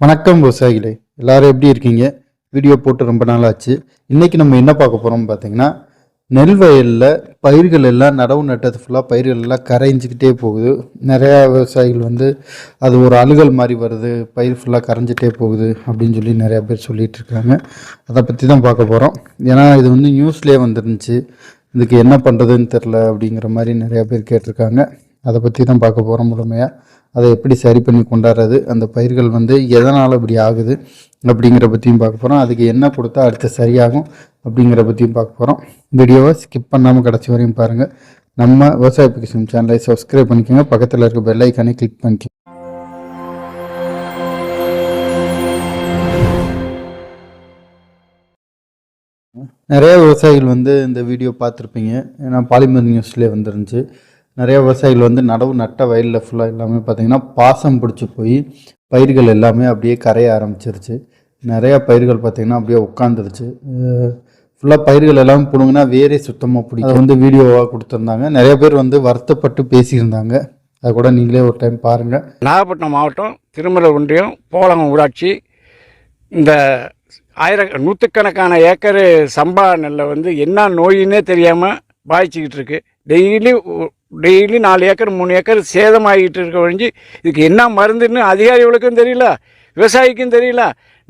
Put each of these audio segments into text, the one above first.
வணக்கம் விவசாயிகளே. எல்லாரும் எப்படி இருக்கீங்க? வீடியோ போட்டு ரொம்ப நாள் ஆச்சு இன்னைக்கு நம்ம என்ன பார்க்க போறோம் பார்த்தீங்கன்னா நெல் வயலில் பயிர்கள் எல்லாம் நடவு நட்டது ஃபுல்லாக பயிர்கள் எல்லாம் கரைஞ்சிக்கிட்டே போகுது. நிறையா விவசாயிகள் வந்து அது ஒரு அழுகல் மாதிரி வருது. பயிர் ஃபுல்லாக கரைஞ்சிட்டே போகுது அப்படின்னு சொல்லி நிறையா பேர் சொல்லிட்டு இருக்காங்க. அதை பற்றி தான் பார்க்க போகிறோம் ஏன்னா இது வந்து நியூஸ்லேயே வந்துருந்துச்சு. இதுக்கு என்ன பண்ணுறதுன்னு தெரில அப்படிங்கிற மாதிரி நிறையா பேர் கேட்டிருக்காங்க. அதை பற்றி தான் பார்க்க போகிறோம் முழுமையாக அதை எப்படி சரி பண்ணி கொண்டாடுறது அந்த பயிர்கள் வந்து எதனால் இப்படி ஆகுது அப்படிங்கிற பற்றியும் பார்க்க போகிறோம் அதுக்கு என்ன கொடுத்தா அடுத்து சரியாகும் அப்படிங்கிற பற்றியும் பார்க்க போகிறோம் வீடியோவை ஸ்கிப் பண்ணாமல் கிடச்சி வரையும் பாருங்கள் நம்ம விவசாய பிகிசம் சேனலை சப்ஸ்கிரைப் பண்ணிக்கோங்க. பக்கத்தில் இருக்க பெல் ஐக்கானே கிளிக் பண்ணிக்கோங்க. நிறைய விவசாயிகள் வந்து இந்த வீடியோ பார்த்துருப்பீங்க. ஏன்னா பாலிமர் நியூஸ்லேயே வந்துருந்துச்சு. நிறைய விவசாயிகள் வந்து நடவு நட்ட வயலில் ஃபுல்லாக எல்லாமே பார்த்தீங்கன்னா பாசம் பிடிச்சி போய் பயிர்கள் எல்லாமே அப்படியே கரைய ஆரம்பிச்சிருச்சு. நிறையா பயிர்கள் பார்த்திங்கன்னா அப்படியே உட்காந்துருச்சு ஃபுல்லாக பயிர்கள் எல்லாம் பிடுங்கினா வேரே சுத்தமாக பிடிக்கும். வந்து வீடியோவாக கொடுத்துருந்தாங்க. நிறைய பேர் வந்து வருத்தப்பட்டு பேசியிருந்தாங்க. அதை கூட நீங்களே ஒரு டைம் பாருங்கள் நாகப்பட்டினம் மாவட்டம் திருமலை ஒன்றியம் போலகம் ஊராட்சி. இந்த ஆயிர நூற்றுக்கணக்கான ஏக்கர் சம்பா நெல்லை வந்து என்ன நோயின்னே தெரியாமல் பாதிச்சுக்கிட்டு இருக்குது டெய்லி டெய்லி நாலு ஏக்கர் மூணு ஏக்கர் சேதமாகிட்டு இருக்க ஒழிஞ்சு இதுக்கு என்ன மருந்துன்னு அதிகாரிகளுக்கும் தெரியல விவசாயிக்கும் தெரியல.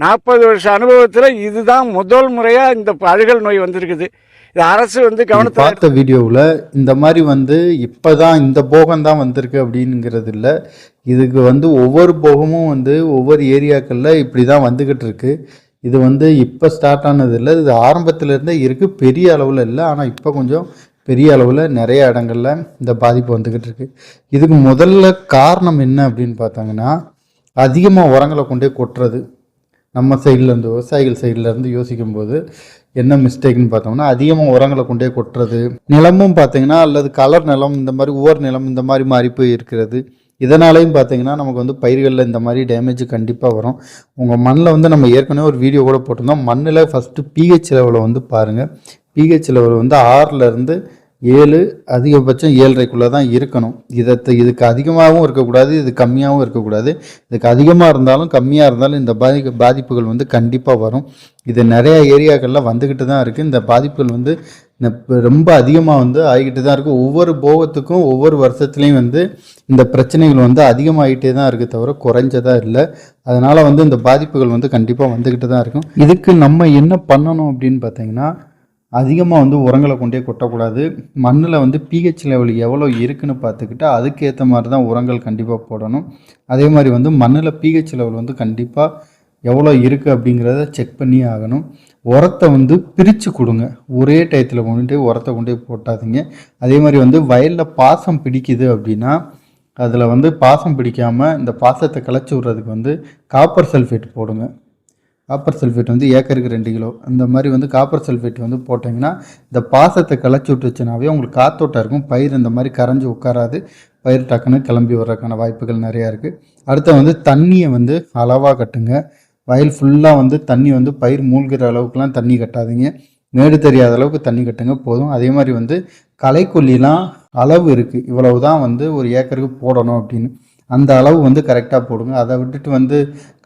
நாற்பது வருஷ அனுபவத்தில் இதுதான் முதல் முறையாக இந்த அழுகல் நோய் வந்திருக்குது. இது அரசு வந்து கவனத்தில் பார்த்த வீடியோவில் இந்த மாதிரி வந்து இப்போதான் இந்த போகம் தான் வந்திருக்கு அப்படிங்கிறது இல்லை. இதுக்கு வந்து ஒவ்வொரு போகமும் வந்து ஒவ்வொரு ஏரியாக்களில் இப்படி தான் வந்துக்கிட்டு இருக்கு. இது வந்து இப்போ ஸ்டார்ட் ஆனது இல்லை. இது ஆரம்பத்துல இருந்தே இருக்குது பெரிய அளவில் இல்லை. ஆனால் இப்போ கொஞ்சம் பெரிய அளவில் நிறைய இடங்கள்ல இந்த பாதிப்பு வந்துக்கிட்டு இருக்கு. இதுக்கு முதல்ல காரணம் என்ன அப்படின்னு பார்த்தாங்கன்னா அதிகமாக உரங்களை கொண்டே கொட்டுறது. நம்ம சைடில் விவசாயிகள் சைடில் இருந்து யோசிக்கும் போது என்ன மிஸ்டேக்னு பார்த்தோம்னா அதிகமாக உரங்களை கொண்டே கொட்டுறது. நிலமும் பார்த்தீங்கன்னா அல்லது கலர் நிலம் இந்த மாதிரி ஓர் நிலம் இந்த மாதிரி மாறி போய் இருக்கிறது. இதனாலையும் பார்த்தீங்கன்னா நமக்கு வந்து பயிர்களில் இந்த மாதிரி டேமேஜ் கண்டிப்பாக வரும். உங்கள் மண்ணில் வந்து நம்ம ஏற்கனவே ஒரு வீடியோ கூட போட்டிருந்தோம். மண்ணில் ஃபஸ்ட்டு பிஹெச் லெவலை வந்து பாருங்கள் பிஹெச் லெவல் வந்து ஆறுலேருந்து ஏழு அதிகபட்சம் ஏழரைக்குள்ளே தான் இருக்கணும். இதை இதுக்கு அதிகமாகவும் இருக்கக்கூடாது இது கம்மியாகவும் இருக்கக்கூடாது. இதுக்கு அதிகமாக இருந்தாலும் கம்மியாக இருந்தாலும் இந்த பாதி பாதிப்புகள் வந்து கண்டிப்பாக வரும். இது நிறையா ஏரியாக்களில் வந்துக்கிட்டு தான் இருக்குது இந்த பாதிப்புகள் வந்து ரொம்ப அதிகமாக வந்து ஆகிக்கிட்டு தான் இருக்குது ஒவ்வொரு போகத்துக்கும் ஒவ்வொரு வருஷத்துலேயும் வந்து இந்த பிரச்சனைகள் வந்து அதிகமாகிட்டே தான் இருக்குது தவிர குறைஞ்சதா இல்லை. அதனால் வந்து இந்த பாதிப்புகள் வந்து கண்டிப்பாக வந்துக்கிட்டு தான் இருக்கும். இதுக்கு நம்ம என்ன பண்ணணும் அப்படின்னு பார்த்தீங்கன்னா அதிகமாக வந்து உரங்களை கொண்டே கொட்டக்கூடாது. மண்ணில் வந்து பிஹெச் லெவல் எவ்வளோ இருக்குன்னு பார்த்துக்கிட்டு அதுக்கேற்ற மாதிரி தான் உரங்கள் கண்டிப்பாக போடணும். அதே மாதிரி வந்து மண்ணில் பிஹெச் லெவல் வந்து கண்டிப்பாக எவ்வளோ இருக்குது அப்படிங்கிறத செக் பண்ணி ஆகணும். உரத்தை வந்து பிரித்து கொடுங்க. ஒரே டயத்தில் கொண்டுட்டு உரத்தை கொண்டு போய் போட்டாதீங்க. அதே மாதிரி வந்து வயலில் பாசம் பிடிக்குது அப்படின்னா அதில் வந்து பாசம் பிடிக்காமல் இந்த பாசத்தை களைச்சி விட்றதுக்கு வந்து காப்பர் சல்ஃபேட் போடுங்க. காப்பர் சல்ஃபேட் வந்து ஏக்கருக்கு ரெண்டு கிலோ. இந்த மாதிரி வந்து காப்பர் சல்ஃபேட் வந்து போட்டிங்கன்னா இந்த பாசத்தை கிளச்சி விட்டுச்சுனாவே உங்களுக்கு காத்தோட்டம் இருக்கும். பயிர் இந்த மாதிரி கரைஞ்சி உட்காராது. பயிர் டக்குன்னு கிளம்பி வர்றதுக்கான வாய்ப்புகள் நிறையா இருக்குது அடுத்து வந்து தண்ணியை வந்து அளவாக கட்டுங்க. வயல் ஃபுல்லாக வந்து தண்ணி வந்து பயிர் மூழ்கிற அளவுக்குலாம் தண்ணி கட்டாதீங்க. மேடு தெரியாத அளவுக்கு தண்ணி கட்டுங்க போதும். அதே மாதிரி வந்து களைக்கொல்லிலாம் அளவு இருக்குது இவ்வளவு தான் வந்து ஒரு ஏக்கருக்கு போடணும் அப்படின்னு. அந்த அளவு வந்து கரெக்டாக போடுங்க. அதை விட்டுட்டு வந்து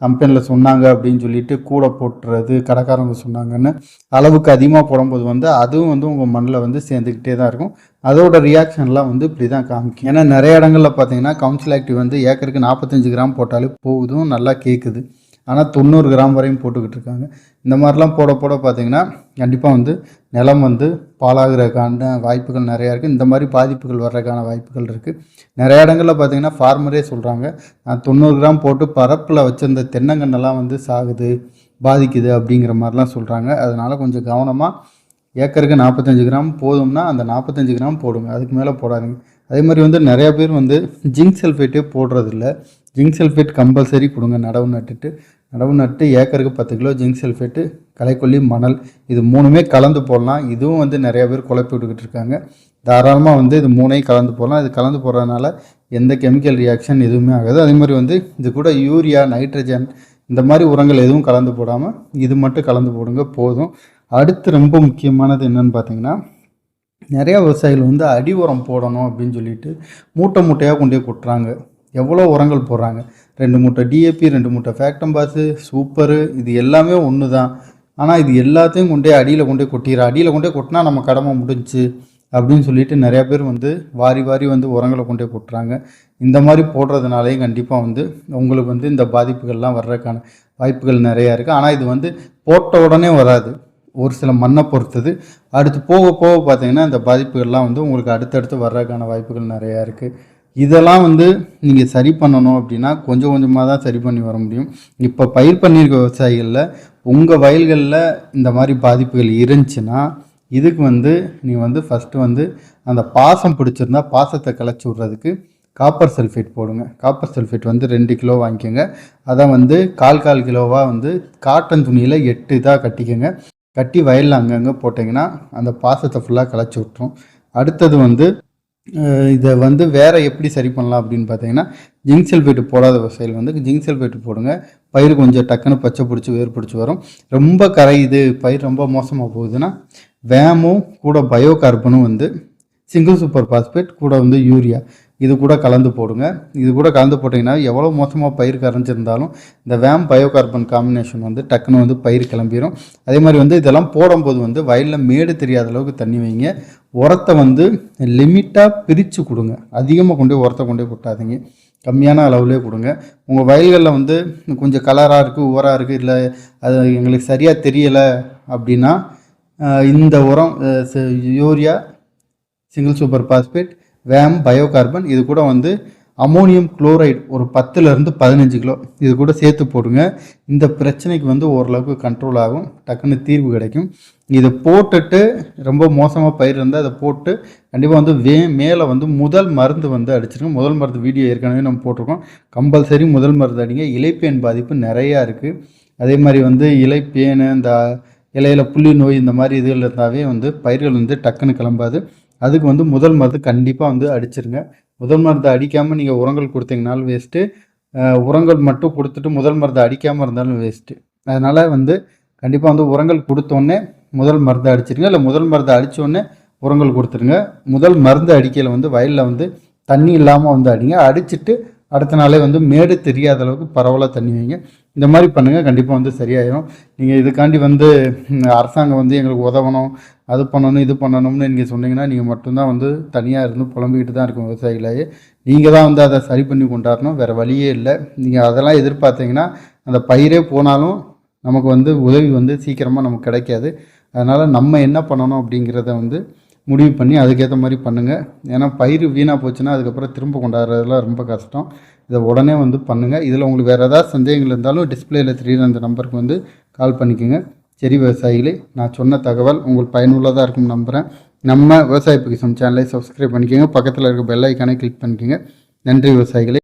கம்பெனியில் சொன்னாங்க அப்படின்னு சொல்லிட்டு கூட போட்டுறது கடைக்காரங்க சொன்னாங்கன்னு அளவுக்கு அதிகமாக போடும்போது வந்து அதுவும் வந்து உங்கள் மண்ணில் வந்து சேர்ந்துக்கிட்டே தான் இருக்கும். அதோட ரியாக்ஷன்லாம் வந்து இப்படி தான் காமிக்கும். ஏன்னா நிறைய இடங்களில் பார்த்தீங்கன்னா கவுன்சில் ஆக்டிவ் வந்து ஏக்கருக்கு நாற்பத்தஞ்சு கிராம் போட்டாலே போகுதும் நல்லா கேட்குது ஆனால் தொண்ணூறு கிராம் வரையும் போட்டுக்கிட்டு இருக்காங்க. இந்த மாதிரிலாம் போட போட பார்த்தீங்கன்னா கண்டிப்பாக வந்து நிலம் வந்து பாலாகிறதுக்கான வாய்ப்புகள் நிறையா இருக்குது இந்த மாதிரி பாதிப்புகள் வர்றதுக்கான வாய்ப்புகள் இருக்குது நிறைய இடங்களில் பார்த்தீங்கன்னா ஃபார்மரே சொல்கிறாங்க நான் தொண்ணூறு கிராம் போட்டு பரப்பில் வச்சுருந்த தென்னங்கன்னெல்லாம் வந்து சாகுது பாதிக்குது அப்படிங்கிற மாதிரிலாம் சொல்கிறாங்க அதனால் கொஞ்சம் கவனமாக ஏக்கருக்கு நாற்பத்தஞ்சு கிராம் போதும்னா அந்த நாற்பத்தஞ்சு கிராம் போடுங்க. அதுக்கு மேலே போடாதீங்க. அதே மாதிரி வந்து நிறையா பேர் வந்து ஜிங்க் சல்ஃபேட்டே போடுறதில்ல. ஜிங்க் சல்ஃபேட் கம்பல்சரி கொடுங்க. நடவு நட்டுட்டு நடவு நட்டு ஏக்கருக்கு பத்து கிலோ ஜிங்க் சல்ஃபேட்டு களைக்கொல்லி மணல் இது மூணுமே கலந்து போடலாம். இதுவும் வந்து நிறையா பேர் குழப்பி விட்டுக்கிட்டு இருக்காங்க. தாராளமாக வந்து இது மூணையும் கலந்து போடலாம். இது கலந்து போடுறதுனால எந்த கெமிக்கல் ரியாக்ஷன் எதுவுமே ஆகாது. அதே மாதிரி வந்து இது கூட யூரியா நைட்ரஜன் இந்த மாதிரி உரங்கள் எதுவும் கலந்து போடாமல் இது மட்டும் கலந்து போடுங்க. போதும். அடுத்து ரொம்ப முக்கியமானது என்னன்னு பார்த்தீங்கன்னா நிறையா விவசாயிகள் வந்து அடி உரம் போடணும் அப்படின்னு சொல்லிட்டு மூட்டை மூட்டையாக கொண்டு போய் கொட்டுறாங்க. எவ்வளோ உரங்கள் போடுறாங்க? ரெண்டு மூட்டை டிஏபி ரெண்டு மூட்டை ஃபேக்டம்பாஸு சூப்பரு இது எல்லாமே ஒன்று தான். ஆனால் இது எல்லாத்தையும் கொண்டே அடியில் கொண்டே கொட்டிடுற அடியில் கொண்டே கொட்டினா நம்ம கடமை முடிஞ்சுச்சு அப்படின்னு சொல்லிட்டு நிறையா பேர் வந்து வாரி வாரி வந்து உரங்களை கொண்டே கொட்டுறாங்க. இந்த மாதிரி போடுறதுனாலையும் கண்டிப்பாக வந்து உங்களுக்கு வந்து இந்த பாதிப்புகள்லாம் வர்றதுக்கான வாய்ப்புகள் நிறையா இருக்குது ஆனால் இது வந்து போட்ட உடனே வராது. ஒரு சில மண்ணை பொறுத்தது. அடுத்து போக போக பார்த்தீங்கன்னா இந்த பாதிப்புகள்லாம் வந்து உங்களுக்கு அடுத்தடுத்து வர்றதுக்கான வாய்ப்புகள் நிறையா இருக்குது இதெல்லாம் வந்து நீங்கள் சரி பண்ணணும் அப்படின்னா கொஞ்சம் கொஞ்சமாக தான் சரி பண்ணி வர முடியும். இப்போ பயிர் பண்ணியிருக்க விவசாயிகளில் உங்கள் வயல்களில் இந்த மாதிரி பாதிப்புகள் இருந்துச்சுன்னா இதுக்கு வந்து நீ வந்து ஃபஸ்ட்டு வந்து அந்த பாசம் பிடிச்சிருந்தா பாசத்தை கலைச்சி விட்றதுக்கு காப்பர் சல்ஃபேட் போடுங்க. காப்பர் சல்ஃபேட் வந்து ரெண்டு கிலோ வாங்கிக்கோங்க. அதை வந்து கால் கால் கிலோவாக வந்து காட்டன் துணியில் எட்டு இதாக கட்டிக்கோங்க. கட்டி வயலில் அங்கங்கே போட்டிங்கன்னா அந்த பாசத்தை ஃபுல்லாக கலைச்சி விட்ரும் அடுத்தது வந்து இதை வந்து வேற எப்படி சரி பண்ணலாம் அப்படின்னு பார்த்தீங்கன்னா ஜிங்க் சல்ஃபேட்டு போடாத விவசாயிகள் வந்து ஜிங்க் சல்ஃபேட்டு போடுங்க. பயிர் கொஞ்சம் டக்குன்னு பச்சை பிடிச்சி வேர் பிடிச்சி வரும். ரொம்ப கரையுது பயிர் ரொம்ப மோசமாக போகுதுன்னா வேமும் கூட பயோ கார்பனும் வந்து சிங்கிள் சூப்பர் பாஸ்பேட் கூட வந்து யூரியா இது கூட கலந்து போடுங்க. இது கூட கலந்து போட்டிங்கன்னா எவ்வளோ மோசமாக பயிர் கரைஞ்சிருந்தாலும் இந்த வேம் பயோ கார்பன் காம்பினேஷன் வந்து டக்குன்னு வந்து பயிர் கிளம்பிடும் அதே மாதிரி வந்து இதெல்லாம் போடும்போது வந்து வயலில் மேடு தெரியாத அளவுக்கு தண்ணி வைங்க. உரத்தை வந்து லிமிட்டாக பிரித்து கொடுங்க. அதிகமாக கொண்டு போய் உரத்தை கொண்டு போய் கொட்டாதீங்க. கம்மியான அளவுலேயே கொடுங்க. உங்கள் வயல்களில் வந்து கொஞ்சம் கலராக இருக்குது உவராக இருக்குது இல்லை அது எங்களுக்கு சரியாக தெரியலை அப்படின்னா இந்த உரம் ச- urea single super phosphate VAM bio carbon இது கூட வந்து அமோனியம் குளோரைடு ஒரு பத்துலேருந்து பதினஞ்சு கிலோ. இது கூட சேர்த்து போடுங்க. இந்த பிரச்சனைக்கு வந்து ஓரளவுக்கு கண்ட்ரோல் ஆகும். டக்குன்னு தீர்வு கிடைக்கும். இதை போட்டுட்டு ரொம்ப மோசமாக பயிர் இருந்தால் அதை போட்டு கண்டிப்பாக வந்து வே மேலே வந்து முதல் மருந்து வந்து அடிச்சிருங்க. முதல் மருந்து வீடியோ ஏற்கனவே நம்ம போட்டிருக்கோம். கம்பல்சரி முதல் மருந்து அடிங்க. இலைப்பேன் பாதிப்பு நிறையா இருக்குது அதே மாதிரி வந்து இலைப்பேன் இந்த இலையில புள்ளி நோய் இந்த மாதிரி இதில் இருந்தாவே வந்து பயிர்கள் வந்து டக்குன்னு கிளம்பாது. அதுக்கு வந்து முதல் மருந்து கண்டிப்பாக வந்து அடிச்சிருங்க. முதல் மருந்து அடிக்காமல் நீங்கள் உரங்கள் கொடுத்தீங்கனாலும் வேஸ்ட்டு உரங்கள் மட்டும் கொடுத்துட்டு முதல் மருந்து அடிக்காமல் இருந்தாலும் வேஸ்ட்டு அதனால் வந்து கண்டிப்பாக வந்து உரங்கள் கொடுத்தோன்னே முதல் மருந்து அடிச்சிருங்க. இல்லை முதல் மருந்து அடித்தோடனே உரங்கள் கொடுத்துருங்க. முதல் மருந்து அடிக்கையில் வந்து வயலில் வந்து தண்ணி இல்லாமல் வந்து அடிங்க. அடிச்சிட்டு அடுத்த நாளே வந்து மேடு தெரியாத அளவுக்கு பரவலாக தண்ணி வைங்க. இந்த மாதிரி பண்ணுங்கள் கண்டிப்பாக வந்து சரியாயிடும் நீங்கள் இதுக்காண்டி வந்து அரசாங்கம் வந்து எங்களுக்கு உதவணும் அது பண்ணணும் இது பண்ணணும்னு நீங்கள் சொன்னீங்கன்னா நீங்கள் மட்டும்தான் வந்து தனியாக இருந்து புலம்பிக்கிட்டு தான் இருக்கும் விவசாயிகளாயே. நீங்கள் தான் வந்து அதை சரி பண்ணி கொண்டாடணும் வேறு வழியே இல்லை. நீங்கள் அதெல்லாம் எதிர்பார்த்தீங்கன்னா அந்த பயிரே போனாலும் நமக்கு வந்து உதவி வந்து சீக்கிரமாக நமக்கு கிடைக்காது. அதனால் நம்ம என்ன பண்ணணும் அப்படிங்கிறத வந்து முடிவு பண்ணி அதுக்கேற்ற மாதிரி பண்ணுங்கள் ஏன்னா பயிர் வீணாக போச்சுன்னா அதுக்கப்புறம் திரும்ப கொண்டாடுறதுலாம் ரொம்ப கஷ்டம். இதை உடனே வந்து பண்ணுங்கள் இதில் உங்களுக்கு வேறு ஏதாவது சந்தேகங்கள் இருந்தாலும் டிஸ்பிளேயில் தெரியுற அந்த நம்பருக்கு வந்து கால் பண்ணிக்கோங்க. சரி விவசாயிகளே நான் சொன்ன தகவல் உங்களுக்கு பயனுள்ளதாக இருக்கும் நம்புகிறேன் நம்ம விவசாய பிகிசம் சேனலை சப்ஸ்கிரைப் பண்ணிக்கோங்க. பக்கத்தில் இருக்க பெல் ஐக்கானே கிளிக் பண்ணிக்கோங்க. நன்றி விவசாயிகளே.